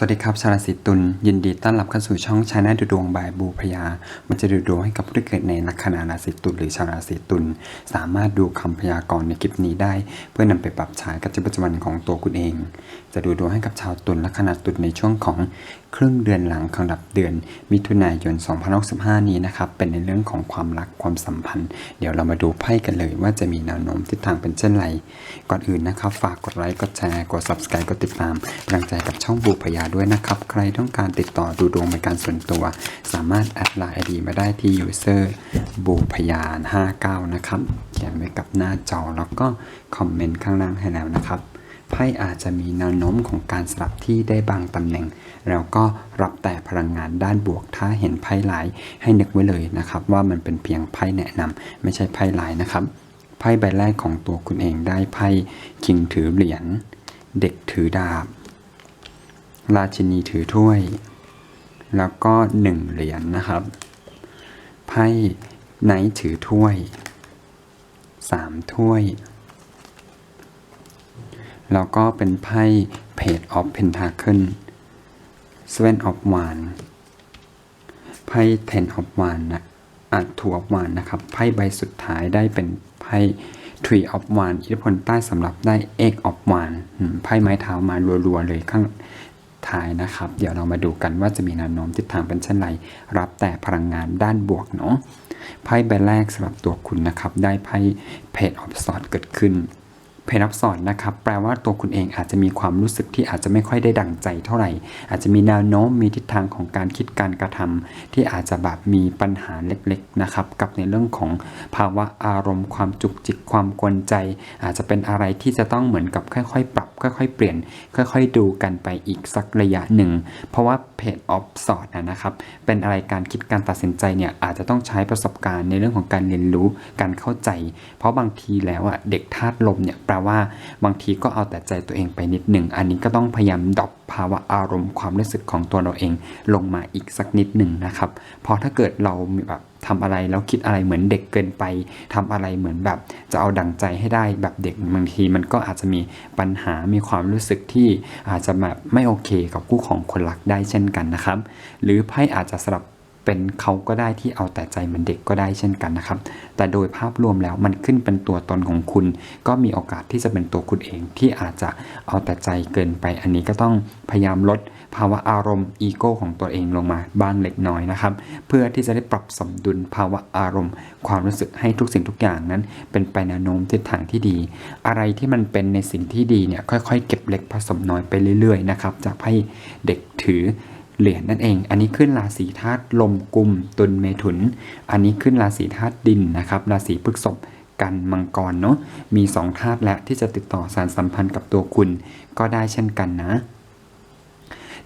สวัสดีครับ ชาลสิตุลยินดีต้อนรับเข้าสู่ช่องชาแนลดูดวงบายบูพยา มันจะดูดวงให้กับผู้ที่เกิดในลัคนาราศีตุลหรือชาราศีตุลสามารถดูคำพยากรณ์ในคลิปนี้ได้ เพื่อนำไปปรับใช้กับชีวิตประจำวันของตัวคุณเอง จะดูดวงให้กับชาวตุลลัคนาตุลในช่วงของครึ่งเดือนหลังของดับเดือน มิถุนายน 2065 นี้นะครับ เป็นในเรื่องของความรักความสัมพันธ์ เดี๋ยวเรามาดูไพ่กันเลยว่าจะมีแนวโน้มทิศทางเป็นเช่นไร ก่อนอื่นนะครับ ฝากกดไลค์ กดแชร์ กด subscribe กดติดตามกำลังใจกับช่องบูพยาด้วยนะครับ ใครต้องการติดต่อดูดวงเป็นการส่วนตัว สามารถแอดไลน์ไอดีมาได้ที่ user บูพยา59 นะครับ เขียนไว้กับหน้าจอแล้วก็คอมเมนต์ข้างล่างให้แล้วนะครับ ไพ่อาจจะมีแนวโน้มของการสลับที่ได้บางตำแหน่ง แล้วก็รับแต่พลังงานด้านบวก ถ้าเห็นไพ่หลายให้นึกไว้เลยนะครับ ว่ามันเป็นเพียงไพ่แนะนำไม่ใช่ไพ่หลายนะครับไพ่ใบแรกของตัวคุณเองได้ไพ่คิงถือเหรียญเด็กถือดาบ ราชินีถือถ้วย แล้วก็หนึ่งเหรียญนะครับ ไพ่ไนท์ถือถ้วยสามถ้วย แล้วก็เป็นไพ่ Page of Pentacle Seven of Wands ไพ่ Ten of Wands นะอัดถูอ of Wands นะครับ ไพ่ใบสุดท้ายได้เป็นไพ่ Tree of Wands อิทธิพลใต้สำหรับได้ Egg of Wands ไพ่ไม้เท้ามารัวๆเลยข้างท้ายนะครับ เดี๋ยวเรามาดูกันว่าจะมีแนวโน้มทิศทางเป็นเช่นไร รับแต่พลังงานด้านบวกเนาะไพ่ใบแรกสำหรับตัวคุณนะครับ ได้ไพ่ Page of Swords เกิดขึ้น เพนับสอนนะครับแปลว่าตัวคุณเองอาจจะมีความรู้สึกที่อาจจะไม่ค่อยได้ดั่งใจเท่าไหร่ อาจจะมีแนวโน้มมีทิศทางของการคิดการกระทำที่อาจจะแบบมีปัญหาเล็กๆนะครับกับในเรื่องของภาวะอารมณ์ความจุกจิกความกวนใจ อาจจะเป็นอะไรที่จะต้องเหมือนกับค่อยๆ ปรับ ค่อยๆ เปลี่ยน ค่อยๆ ดูกันไปอีกสักระยะหนึ่ง เพราะว่าเพจออฟสอดนะครับเป็นอะไรการคิดการตัดสินใจเนี่ยอาจจะต้องใช้ประสบการณ์ในเรื่องของการเรียนรู้การเข้าใจ เพราะบางทีแล้วอะเด็กธาตุลมเนี่ยแปลว่าบางทีก็เอาแต่ใจตัวเองไปนิดหนึ่ง อันนี้ก็ต้องพยายามดรอปภาวะอารมณ์ความรู้สึกของตัวเราเองลงมาอีกสักนิดหนึ่งนะครับเพราะถ้าเกิดเราแบบทำอะไรแล้วคิดอะไรเหมือนเด็กเกินไปทำอะไรเหมือนแบบจะเอาดังใจให้ได้แบบเด็กบางทีมันก็อาจจะมีปัญหามีความรู้สึกที่อาจจะแบบไม่โอเคกับคู่ของคนรักได้เช่นกันนะครับ หรือไพ่อาจจะสลับ เป็นเขาก็ได้ที่เอาแต่ใจเหมือนเด็กก็ได้เช่นกันนะครับ แต่โดยภาพรวมแล้วมันขึ้นเป็นตัวตนของคุณ ก็มีโอกาสที่จะเป็นตัวคุณเองที่อาจจะเอาแต่ใจเกินไป อันนี้ก็ต้องพยายามลดภาวะอารมณ์อีโก้ของตัวเองลงมาบ้างเล็กน้อยนะครับ เพื่อที่จะได้ปรับสมดุลภาวะอารมณ์ ความรู้สึกให้ทุกสิ่งทุกอย่างนั้น เป็นไปแนวโน้มทิศทางที่ดี อะไรที่มันเป็นในสิ่งที่ดีเนี่ยค่อยๆ เก็บเล็กผสมน้อยไปเรื่อยๆนะครับจากไพ่เด็กถือ เหรียญนั่นเอง อันนี้ขึ้นราศีธาตุลมกุม ตุลเมถุน อันนี้ขึ้นราศีธาตุดินนะครับ ราศีพฤษภกันมังกรเนาะ มีสองธาตุและที่จะติดต่อสารสัมพันธ์กับตัวคุณ ก็ได้เช่นกันนะ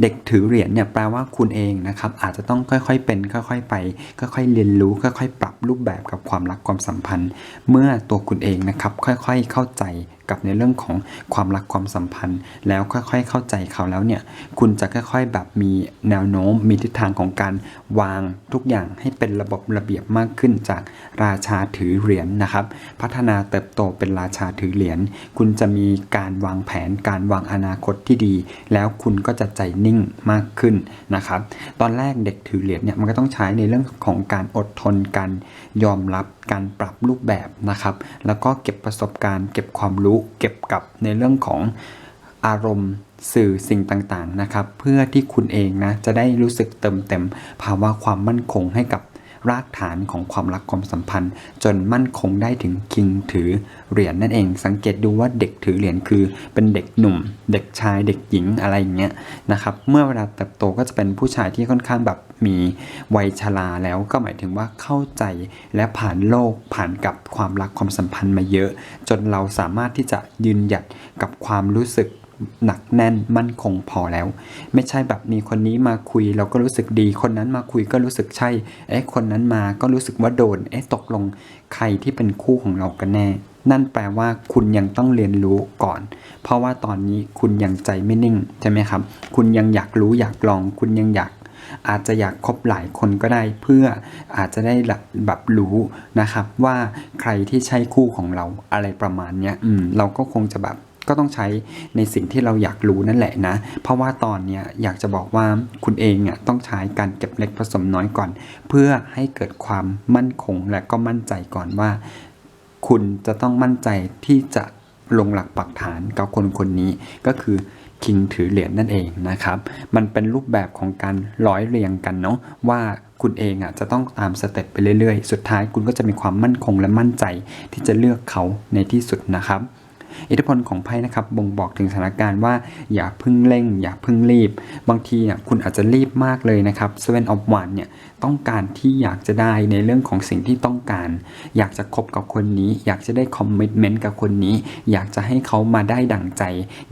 เด็กถือเหรียญเนี่ยแปลว่าคุณเองนะครับอาจจะต้องค่อยๆเป็น ค่อยๆไป ค่อยๆเรียนรู้ ค่อยๆ ปรับรูปแบบกับความรักความสัมพันธ์ เมื่อตัวคุณเองนะครับค่อยๆเข้าใจ กับในเรื่องของความรักความสัมพันธ์ แล้วค่อยๆเข้าใจเขาแล้วเนี่ยคุณจะค่อยๆแบบมีแนวโน้มมีทิศทางของการวางทุกอย่างให้เป็นระบบระเบียบมากขึ้นจากราชาถือเหรียญนะครับ พัฒนาเติบโตเป็นราชาถือเหรียญคุณจะมีการวางแผนการวางอนาคตที่ดี แล้วคุณก็จะใจนิ่งมากขึ้นนะครับ ตอนแรกเด็กถือเหรียญเนี่ยมันก็ต้องใช้ในเรื่องของการอดทนการยอมรับการปรับรูปแบบนะครับ แล้วก็เก็บประสบการณ์ เก็บความรู้เก็บกับในเรื่องของอารมณ์สื่อสิ่งต่างๆนะครับ เพื่อที่คุณเองนะจะได้รู้สึกเติมเต็มภาวะความมั่นคงให้กับ รากฐานของความรักความสัมพันธ์ จนมั่นคงได้ถึงคิงถือเหรียญนั่นเอง สังเกตดูว่าเด็กถือเหรียญคือเป็นเด็กหนุ่ม เด็กชายเด็กหญิงอะไรอย่างเงี้ยนะครับเมื่อเวลาเติบโตก็จะเป็นผู้ชายที่ค่อนข้างแบบมีวัยชราแล้วก็หมายถึงว่าเข้าใจและผ่านโลกผ่านกับความรักความสัมพันธ์มาเยอะ จนเราสามารถที่จะยืนหยัดกับความรู้สึก หนักแน่นมั่นคงพอแล้ว ไม่ใช่แบบมีคนนี้มาคุยเราก็รู้สึกดี คนนั้นมาคุยก็รู้สึกใช่ เอ๊ะคนนั้นมาก็รู้สึกว่าโดน เอ๊ะตกลงใครที่เป็นคู่ของเรากันแน่ นั่นแปลว่าคุณยังต้องเรียนรู้ก่อน เพราะว่าตอนนี้คุณยังใจไม่นิ่งใช่ไหมครับ คุณยังอยากรู้อยากลอง คุณยังอยากอาจจะอยากคบหลายคนก็ได้เพื่ออาจจะได้แบบรู้นะครับว่าใครที่ใช่คู่ของเราอะไรประมาณเนี้ย อืม เราก็คงจะแบบ ก็ต้องใช้ในสิ่งที่เราอยากรู้นั่นแหละนะ เพราะว่าตอนเนี้ยอยากจะบอกว่าคุณเองอะต้องใช้การเก็บเล็กผสมน้อยก่อน เพื่อให้เกิดความมั่นคงและก็มั่นใจก่อนว่า คุณจะต้องมั่นใจที่จะลงหลักปักฐานกับคนคนนี้ก็คือคิงถือเหรียญนั่นเองนะครับ มันเป็นรูปแบบของการร้อยเรียงกันเนาะว่าคุณเองอะจะต้องตามสเต็ปไปเรื่อยๆ สุดท้ายคุณก็จะมีความมั่นคงและมั่นใจที่จะเลือกเขาในที่สุดนะครับ อิทธิพลของไพ่นะครับบ่งบอกถึงสถานการณ์ว่าอย่าพึ่งเร่ง อย่าพึ่งรีบ บางทีอะคุณอาจจะรีบมากเลยนะครับ Seven of Wands เนี่ยต้องการที่อยากจะได้ในเรื่องของสิ่งที่ต้องการ อยากจะคบกับคนนี้ อยากจะได้คอมมิชเมนต์กับคนนี้ อยากจะให้เขามาได้ดั่งใจ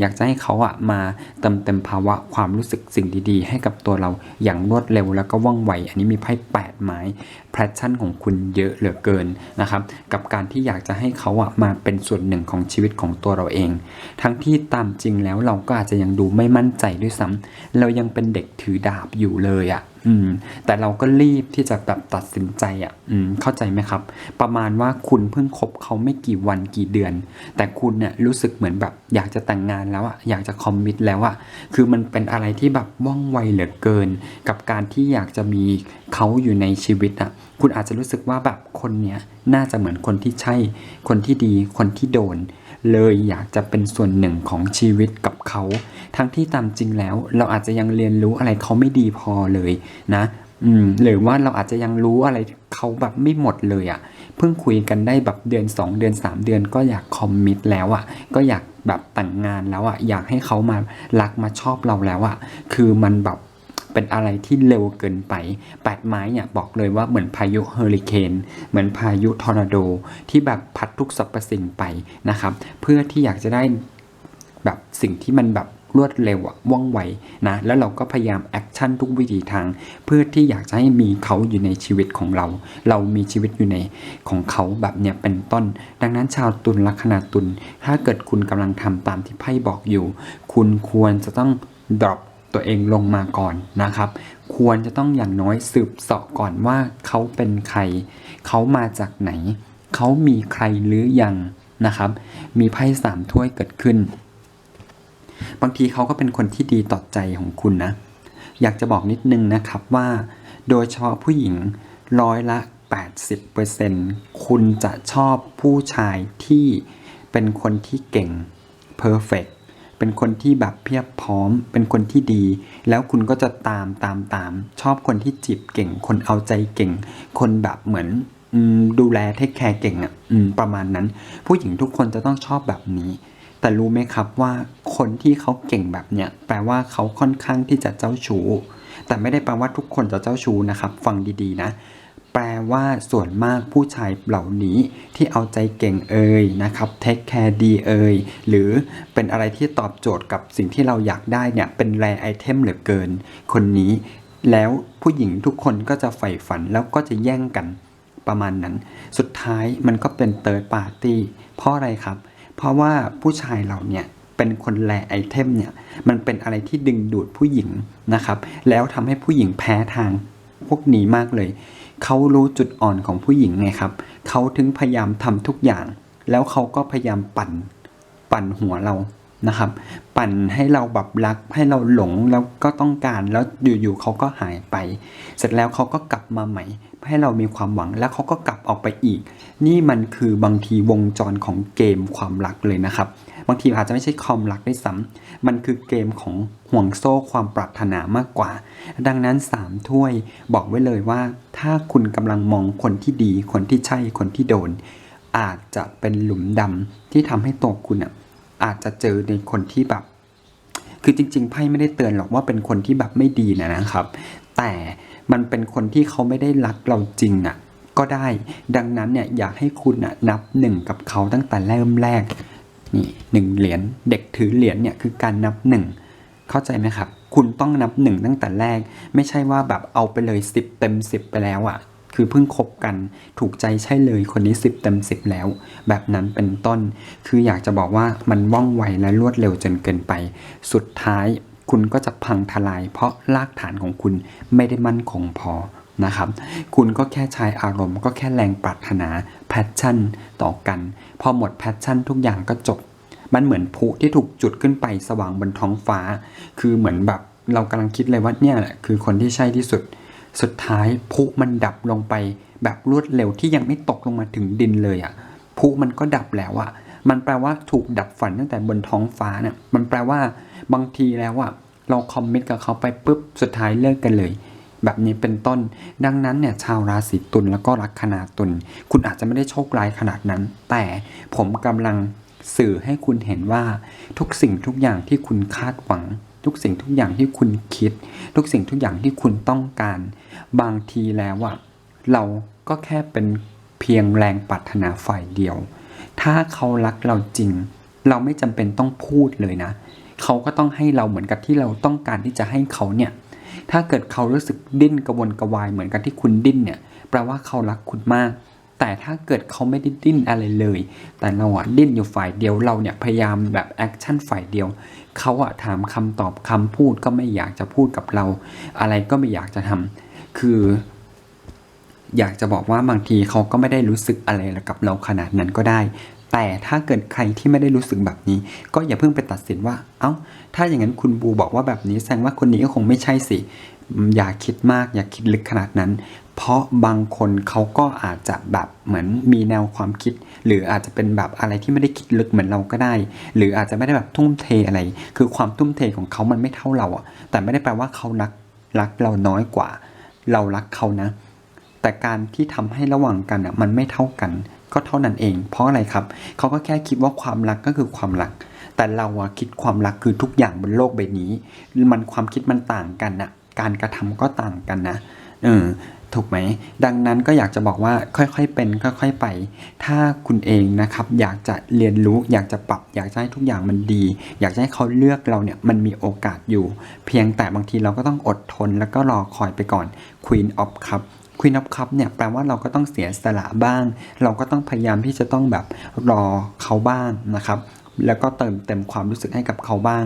อยากจะให้เขาอะมาเติมเต็มภาวะความรู้สึกสิ่งดีๆ ให้กับตัวเราอย่างรวดเร็วแล้วก็ว่องไว อันนี้มีไพ่แปดไม้แพชชั่นของคุณเยอะเหลือเกินนะครับ กับการที่อยากจะให้เขาอะมาเป็นส่วนหนึ่งของชีวิตของตัวเราเอง ทั้งที่ตามจริงแล้วเราก็อาจจะยังดูไม่มั่นใจด้วยซ้ำเรายังเป็นเด็กถือดาบอยู่เลยอะ อืม แต่เราก็รีบที่จะแบบตัดสินใจอะอืม เข้าใจไหมครับ ประมาณว่าคุณเพิ่งคบเขาไม่กี่วันกี่เดือน แต่คุณเนี่ยรู้สึกเหมือนแบบ อยากจะแต่งงานแล้วอะอยากจะคอมมิตแล้วอะคือมันเป็นอะไรที่แบบว่องไวเหลือเกิน กับการที่อยากจะมีเขาอยู่ในชีวิตอะ คุณอาจจะรู้สึกว่าแบบคนเนี้ยน่าจะเหมือนคนที่ใช่ คนที่ดี คนที่โดน เลยอยากจะเป็นส่วนหนึ่งของชีวิตกับเขา ทั้งที่ตามจริงแล้ว เราอาจจะยังเรียนรู้อะไรเขาไม่ดีพอเลยนะอืมหรือว่าเราอาจจะยังรู้อะไรเขาแบบไม่หมดเลยอะ่ะเพิ่งคุยกันได้แบบเดือน 2 เดือน 3 เดือนก็อยากคอมมิตแล้วอะ่ะก็อยากแบบแต่งงานแล้วอะ่ะอยากให้เขามารักมาชอบเราแล้วอะ่ะคือมันแบบ เป็นอะไรที่เร็วเกินไปแปดไม้เนี่ยบอกเลยว่าเหมือนพายุเฮอริเคนเหมือนพายุทอร์นาโดที่แบบพัดทุกสรรพสิ่งไปนะครับ เพื่อที่อยากจะได้แบบสิ่งที่มันแบบรวดเร็วอะว่องไวนะ แล้วเราก็พยายามแอคชั่นทุกวิธีทาง เพื่อที่อยากจะให้มีเขาอยู่ในชีวิตของเรา เรามีชีวิตอยู่ในของเขาแบบเนี้ยเป็นต้น ดังนั้นชาวตุลลัคนาตุลถ้าเกิดคุณกำลังทำตามที่ไพ่บอกอยู่ คุณควรจะต้อง drop ตัวเองลงมาก่อนนะครับ ควรจะต้องอย่างน้อยสืบเสาะก่อนว่าเขาเป็นใคร เขามาจากไหน เขามีใครหรือยังนะครับ มีไพ่สามถ้วยเกิดขึ้น บางทีเขาก็เป็นคนที่ดีต่อใจของคุณนะ อยากจะบอกนิดนึงนะครับว่า โดยเฉพาะผู้หญิงร้อยละ 80%คุณจะชอบผู้ชายที่เป็นคนที่เก่ง perfect เป็นคนที่แบบเพียบพร้อม เป็นคนที่ดี แล้วคุณก็จะตามตามตาม ชอบคนที่จีบเก่ง คนเอาใจเก่ง คนแบบเหมือนดูแลเทคแคร์เก่งอะประมาณนั้น ผู้หญิงทุกคนจะต้องชอบแบบนี้ แต่รู้ไหมครับว่าคนที่เขาเก่งแบบเนี้ยแปลว่าเขาค่อนข้างที่จะเจ้าชู้แต่ไม่ได้แปลว่าทุกคนจะเจ้าชู้นะครับ ฟังดีๆนะ แปลว่าส่วนมากผู้ชายเหล่านี้ที่เอาใจเก่งเอ่ยนะครับเทคแคร์ดีเอ่ยหรือเป็นอะไรที่ตอบโจทย์กับสิ่งที่เราอยากได้เนี่ยเป็นแรไอเทมเหลือเกิน คนนี้ แล้วผู้หญิงทุกคนก็จะใฝ่ฝันแล้วก็จะแย่งกันประมาณนั้น สุดท้ายมันก็เป็นเติร์ดปาร์ตี้เพราะอะไรครับ เพราะว่าผู้ชายเราเนี่ยเป็นคนแลไอเทมเนี่ยมันเป็นอะไรที่ดึงดูดผู้หญิงนะครับ แล้วทำให้ผู้หญิงแพ้ทางพวกนี้มากเลย เขารู้จุดอ่อนของผู้หญิงไงครับ เขาถึงพยายามทำทุกอย่าง แล้วเขาก็พยายามปั่น ปั่นหัวเรานะครับ ปั่นให้เราแบบรัก ให้เราหลงแล้วก็ต้องการแล้วอยู่ๆเขาก็หายไป เสร็จแล้วเขาก็กลับมาใหม่ ให้เรามีความหวังแล้วเขาก็กลับออกไปอีก นี่มันคือบางทีวงจรของเกมความรักเลยนะครับ บางทีอาจจะไม่ใช่ความรักด้วยซ้ำมันคือเกมของห่วงโซ่ความปรารถนามากกว่า ดังนั้นสามถ้วยบอกไว้เลยว่า ถ้าคุณกำลังมองคนที่ดี คนที่ใช่คนที่โดน อาจจะเป็นหลุมดำที่ทำให้ตัวคุณอะอาจจะเจอในคนที่แบบ คือจริง ๆ ไพ่ไม่ได้เตือนหรอกว่าเป็นคนที่แบบไม่ดีนะนะครับ แต่ มันเป็นคนที่เขาไม่ได้รักเราจริงอะก็ได้ ดังนั้นเนี่ยอยากให้คุณอะนับหนึ่งกับเขาตั้งแต่เริ่มแรกนี่หนึ่งเหรียญเด็กถือเหรียญเนี่ยคือการนับหนึ่งเข้าใจไหมครับ คุณต้องนับหนึ่งตั้งแต่แรก ไม่ใช่ว่าแบบเอาไปเลยสิบเต็มสิบไปแล้วอะ่ะ คือเพิ่งคบกันถูกใจใช่เลยคนนี้สิบเต็มสิบแล้ว แบบนั้นเป็นต้น คืออยากจะบอกว่ามันว่องไวและรวดเร็วจนเกินไป สุดท้าย คุณก็จะพังทลาย เพราะรากฐานของคุณไม่ได้มั่นคงพอนะครับ คุณก็แค่ใช้อารมณ์ ก็แค่แรงปรารถนาแพชชั่นต่อกัน พอหมดแพชชั่นทุกอย่างก็จบ มันเหมือนพุที่ถูกจุดขึ้นไปสว่างบนท้องฟ้า คือเหมือนแบบเรากำลังคิดเลยว่าเนี่ยแหละคือคนที่ใช่ที่สุด สุดท้ายพุมันดับลงไปแบบรวดเร็วที่ยังไม่ตกลงมาถึงดินเลยอะ่ะพุมันก็ดับแล้วอะ่ะมันแปลว่าถูกดับฝันตั้งแต่บนท้องฟ้าเนี่ยมันแปลว่า บางทีแล้วอะเราคอมมิตกับเขาไปปุ๊บสุดท้ายเลิกกันเลย แบบนี้เป็นต้น ดังนั้นเนี่ยชาวราศีตุลแล้วก็ลัคนาตุลคุณอาจจะไม่ได้โชคร้ายขนาดนั้น แต่ผมกำลังสื่อให้คุณเห็นว่าทุกสิ่งทุกอย่างที่คุณคาดหวัง ทุกสิ่งทุกอย่างที่คุณคิด ทุกสิ่งทุกอย่างที่คุณต้องการ บางทีแล้วอะเราก็แค่เป็นเพียงแรงปรารถนาฝ่ายเดียว ถ้าเขารักเราจริง เราไม่จำเป็นต้องพูดเลยนะ เขาก็ต้องให้เราเหมือนกับที่เราต้องการที่จะให้เขาเนี่ย ถ้าเกิดเขารู้สึกดิ้นกระวนกระวายเหมือนกันที่คุณดิ้นเนี่ยแปลว่าเขารักคุณมาก แต่ถ้าเกิดเขาไม่ได้ดิ้นอะไรเลย แต่เราอะดิ้นอยู่ฝ่ายเดียวเราเนี่ยพยายามแบบแอคชั่นฝ่ายเดียวเขาอะถามคำตอบคำพูดก็ไม่อยากจะพูดกับเรา อะไรก็ไม่อยากจะทำคือ อยากจะบอกว่าบางทีเขาก็ไม่ได้รู้สึกอะไรกับเราขนาดนั้นก็ได้ แต่ถ้าเกิดใครที่ไม่ได้รู้สึกแบบนี้ ก็อย่าเพิ่งไปตัดสินว่า เอ้า ถ้าอย่างนั้นคุณบูบอกว่าแบบนี้แสดงว่าคนนี้ก็คงไม่ใช่สิ อย่าคิดมาก อย่าคิดลึกขนาดนั้น เพราะบางคนเขาก็อาจจะแบบเหมือนมีแนวความคิด หรืออาจจะเป็นแบบอะไรที่ไม่ได้คิดลึกเหมือนเราก็ได้ หรืออาจจะไม่ได้แบบทุ่มเทอะไร คือความทุ่มเทของเขามันไม่เท่าเราอะแต่ไม่ได้แปลว่าเขารักรักเราน้อยกว่า เรารักเขานะ แต่การที่ทำให้ระหว่างกันอะมันไม่เท่ากัน ก็เท่านั้นเอง เพราะอะไรครับเขาก็แค่คิดว่าความรักก็คือความรัก แต่เราอะคิดความรักคือทุกอย่างบนโลกใบนี้ มันความคิดมันต่างกันนะการกระทำก็ต่างกันนะเออถูกไหม ดังนั้นก็อยากจะบอกว่าค่อยๆเป็นค่อยๆไป ถ้าคุณเองนะครับ อยากจะเรียนรู้ อยากจะปรับ อยากจะให้ทุกอย่างมันดี อยากจะให้เขาเลือกเราเนี่ยมันมีโอกาสอยู่ เพียงแต่บางทีเราก็ต้องอดทนแล้วก็รอคอยไปก่อน Queen of Cup Queen of Cup เนี่ยแปลว่าเราก็ต้องเสียสละบ้าง เราก็ต้องพยายามที่จะต้องแบบรอเขาบ้างนะครับแล้วก็เติมเต็มความรู้สึกให้กับเขาบ้าง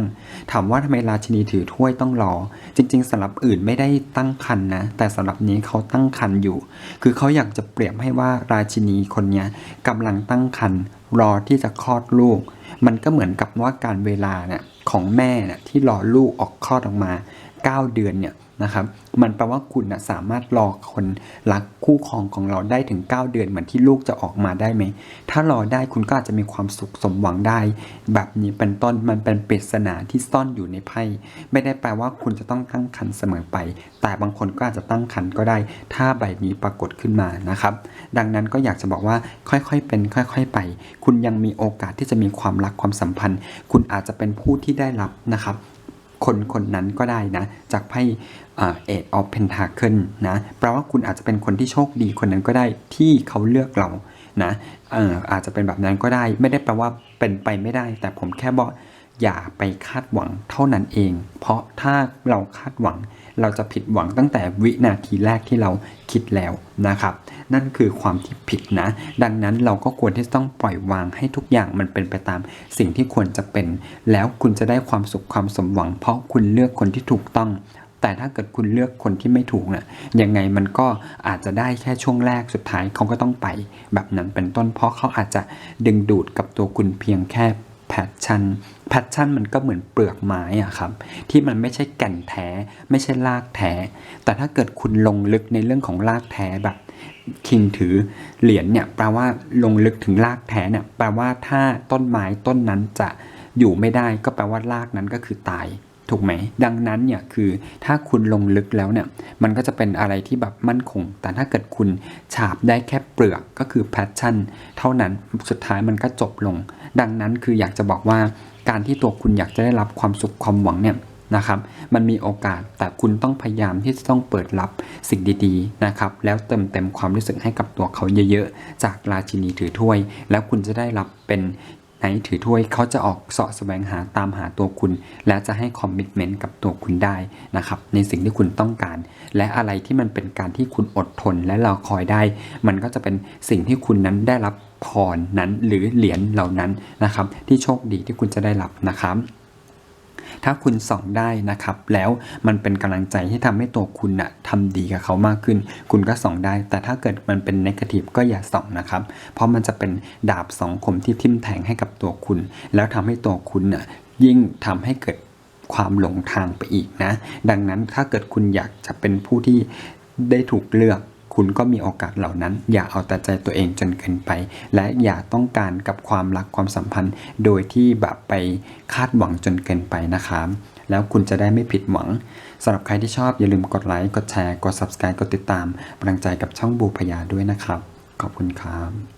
ถามว่าทำไมราชินีถือถ้วยต้องรอ จริง ๆสำหรับอื่นไม่ได้ตั้งคันนะ แต่สำหรับนี้เขาตั้งคันอยู่ คือเขาอยากจะเปรียบให้ว่าราชินีคนนี้กำลังตั้งคันรอที่จะคลอดลูก มันก็เหมือนกับว่าการเวลาเนี่ยของแม่เนี่ยที่รอลูกออกคลอดออกมา 9 เดือนเนี่ย นะครับ มันแปลว่าคุณนะสามารถรอคนรักคู่ครองของเราได้ถึง 9 เดือนเหมือนที่ลูกจะออกมาได้ไหม ถ้ารอได้คุณก็อาจจะมีความสุขสมหวังได้ แบบนี้เป็นต้นมันเป็นปริศนาที่ซ่อนอยู่ในไพ่ ไม่ได้แปลว่าคุณจะต้องตั้งคันเสมอไป แต่บางคนก็อาจจะตั้งคันก็ได้ ถ้าใบนี้ปรากฏขึ้นมานะครับ ดังนั้นก็อยากจะบอกว่าค่อยๆเป็น ค่อย ๆ ไป คุณยังมีโอกาสที่จะมีความรักความสัมพันธ์ คุณอาจจะเป็นผู้ที่ได้รับนะครับ คนคนนั้นก็ได้นะ จากไพ่เอ็ดออฟเพนทาเคิลนะแปลว่าคุณอาจจะเป็นคนที่โชคดีคนนั้นก็ได้ที่เขาเลือกเรานะเอออาจจะเป็นแบบนั้นก็ได้ ไม่ได้แปลว่าเป็นไปไม่ได้ แต่ผมแค่บอกอย่าไปคาดหวังเท่านั้นเอง เพราะถ้าเราคาดหวัง เราจะผิดหวังตั้งแต่วินาทีแรกที่เราคิดแล้วนะครับ นั่นคือความที่ผิดนะ ดังนั้นเราก็ควรที่จะต้องปล่อยวางให้ทุกอย่างมันเป็นไปตามสิ่งที่ควรจะเป็น แล้วคุณจะได้ความสุขความสมหวัง เพราะคุณเลือกคนที่ถูกต้องแต่ถ้าเกิดคุณเลือกคนที่ไม่ถูกนะ่ะยังไงมันก็อาจจะได้แค่ช่วงแรกสุดท้ายเขาก็ต้องไป แบบนั้นเป็นต้นเพราะเขาอาจจะดึงดูดกับตัวคุณเพียงแค่ แพชชั่นแพชชั่นมันก็เหมือนเปลือกไม้อะครับ ที่มันไม่ใช่แก่นแท้ ไม่ใช่รากแท้ แต่ถ้าเกิดคุณลงลึกในเรื่องของรากแท้แบบคิงถือเหรียญเนี่ยแปลว่าลงลึกถึงรากแท้เนี่ยแปลว่าถ้าต้นไม้ต้นนั้นจะอยู่ไม่ได้ก็แปลว่ารากนั้นก็คือตาย ถูกไหม ดังนั้นเนี่ยคือถ้าคุณลงลึกแล้วเนี่ยมันก็จะเป็นอะไรที่แบบมั่นคง แต่ถ้าเกิดคุณฉาบได้แค่เปลือกก็คือแพชชั่น เท่านั้นสุดท้ายมันก็จบลง ดังนั้นคืออยากจะบอกว่าการที่ตัวคุณอยากจะได้รับความสุขความหวังเนี่ยนะครับ มันมีโอกาสแต่คุณต้องพยายามที่จะต้องเปิดรับสิ่งดีๆนะครับ แล้วเติมเต็มความรู้สึกให้กับตัวเขาเยอะๆ จากราชินีถือถ้วย แล้วคุณจะได้รับเป็น ไหนถือถ้วยเขาจะออกเสาะแสวงหาตามหาตัวคุณ และจะให้คอมมิชเมนต์กับตัวคุณได้นะครับในสิ่งที่คุณต้องการ และอะไรที่มันเป็นการที่คุณอดทนและรอคอยได้ มันก็จะเป็นสิ่งที่คุณนั้นได้รับพรนั้นหรือเหรียญเหล่านั้นนะครับที่โชคดีที่คุณจะได้รับนะครับ ถ้าคุณส่องได้นะครับ แล้วมันเป็นกำลังใจที่ทำให้ตัวคุณนะทำดีกับเขามากขึ้น คุณก็ส่องได้ แต่ถ้าเกิดมันเป็นนกาทีฟก็อย่าส่องนะครับ เพราะมันจะเป็นดาบสองคมที่ทิ่มแทงให้กับตัวคุณ แล้วทำให้ตัวคุณน่ะยิ่งทำให้เกิดความหลงทางไปอีกนะ ดังนั้นถ้าเกิดคุณอยากจะเป็นผู้ที่ได้ถูกเลือก คุณก็มีโอกาสเหล่านั้น อย่าเอาแต่ใจตัวเองจนเกินไป และอย่าต้องการกับความรักความสัมพันธ์ โดยที่แบบไปคาดหวังจนเกินไปนะครับแล้วคุณจะได้ไม่ผิดหวังสำหรับใครที่ชอบอย่าลืมกดไลค์กดแชร์กด subscribe กดติดตามกำลังใจกับช่องบูพยาด้วยนะครับ ขอบคุณครับ